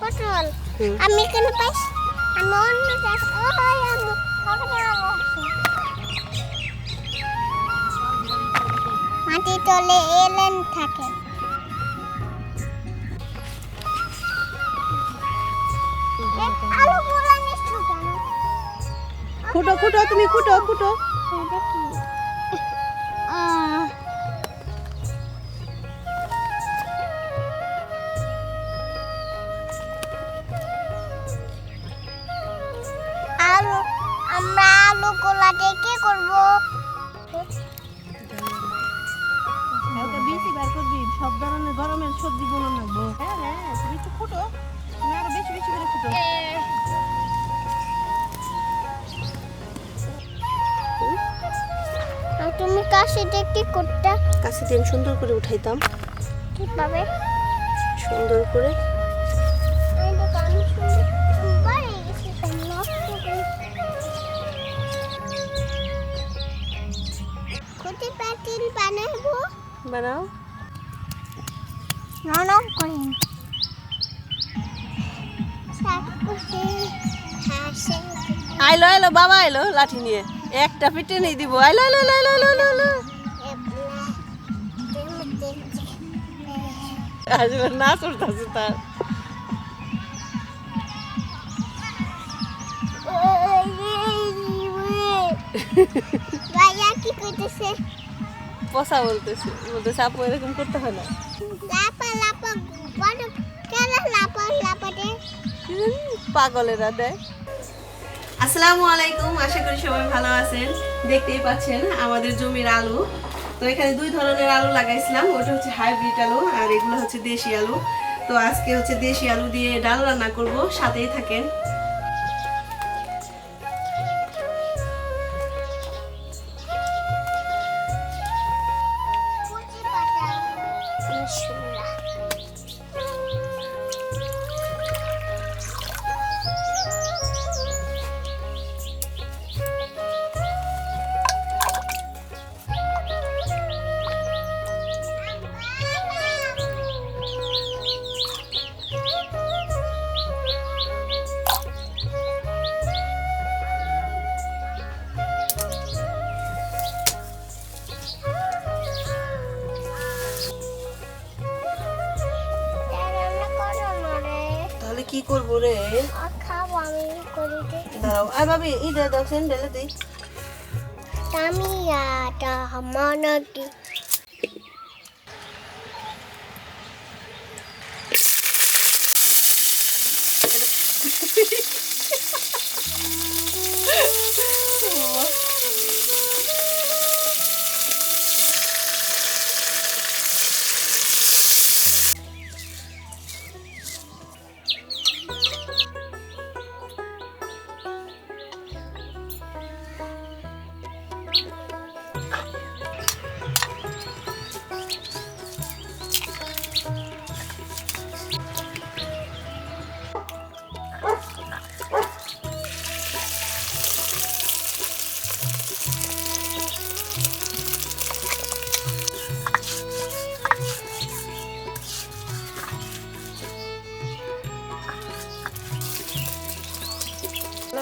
পটল। আমি এখানে পাইস। আমি অন্য গাছ। ওই আমি মাটি তলে এলেন থাকে। আলু কেন খুঁটো খুঁটো তুমি খুঁটো খুঁটো। এটা কি? আহ, আলু আমরা আলু গোলাতে কি করব? হালকা বেশি বার করবি সব ধরনের গরমের সবজি গুলো লাগবো। হ্যাঁ হ্যাঁ তুমি একটু তুমি আরও বেশি বেশি করে খুঁটো। কাশিতে কি করতে কাছে আমি সুন্দর করে উঠাইতাম। কীভাবে? সুন্দর করে। বানাবো। বানাও। নরম আইলো আইলো বাবা আইলো লাঠি নিয়ে। একটা পিঠে নেই দিব। আইলো আসলে না চলতেছে তার। কি করতেছে? পচা বলতেছে। বলতেছে আপু এরকম করতে হয় না। লাপা লাপা বড় কেন লাপা লাপাতে পাগলেরা দেয়। আসসালামু আলাইকুম, আশা করি সবাই ভালো আছেন। দেখতেই পাচ্ছেন আমাদের জমির আলু। তো এখানে দুই ধরনের আলু লাগাইছিলাম, ওটা হচ্ছে হাইব্রিড আলু আর এগুলো হচ্ছে দেশি আলু। তো আজকে হচ্ছে দেশি আলু দিয়ে ডাল রান্না করব, সাথেই থাকেন। কি করব রে? খাব আমি করে দে। দাঁড়াও আর ভাবি এই দাও দাও স্যান্ডেলে দিই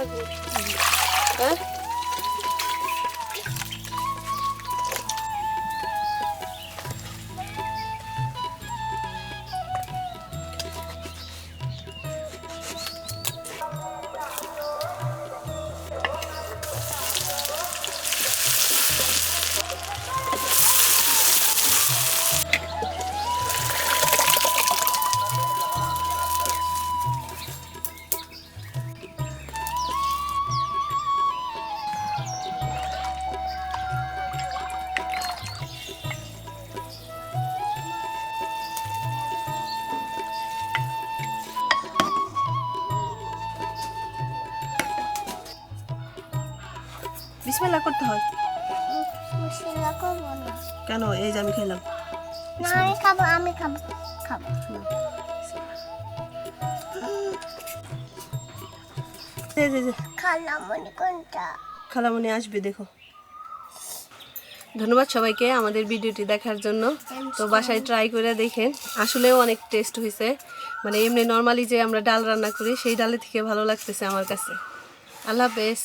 在鼓。嗯。哎。বিসমিল্লাহ করতে হয়। মশলা করব না। কেন? এই যে আমি খেলাম। না আমি খাব আমি খাব খাব। এই যে যে, খালা মনে কোনটা? খালামণি আসবে দেখো। ধন্যবাদ সবাইকে আমাদের ভিডিওটি দেখার জন্য। তো বাসায় ট্রাই করে দেখেন আসলেও অনেক টেস্ট হয়েছে। মানে এমনি নর্মালি যে আমরা ডাল রান্না করি সেই ডালে থেকে ভালো লাগতেছে আমার কাছে। আল্লাহ হাফেজ।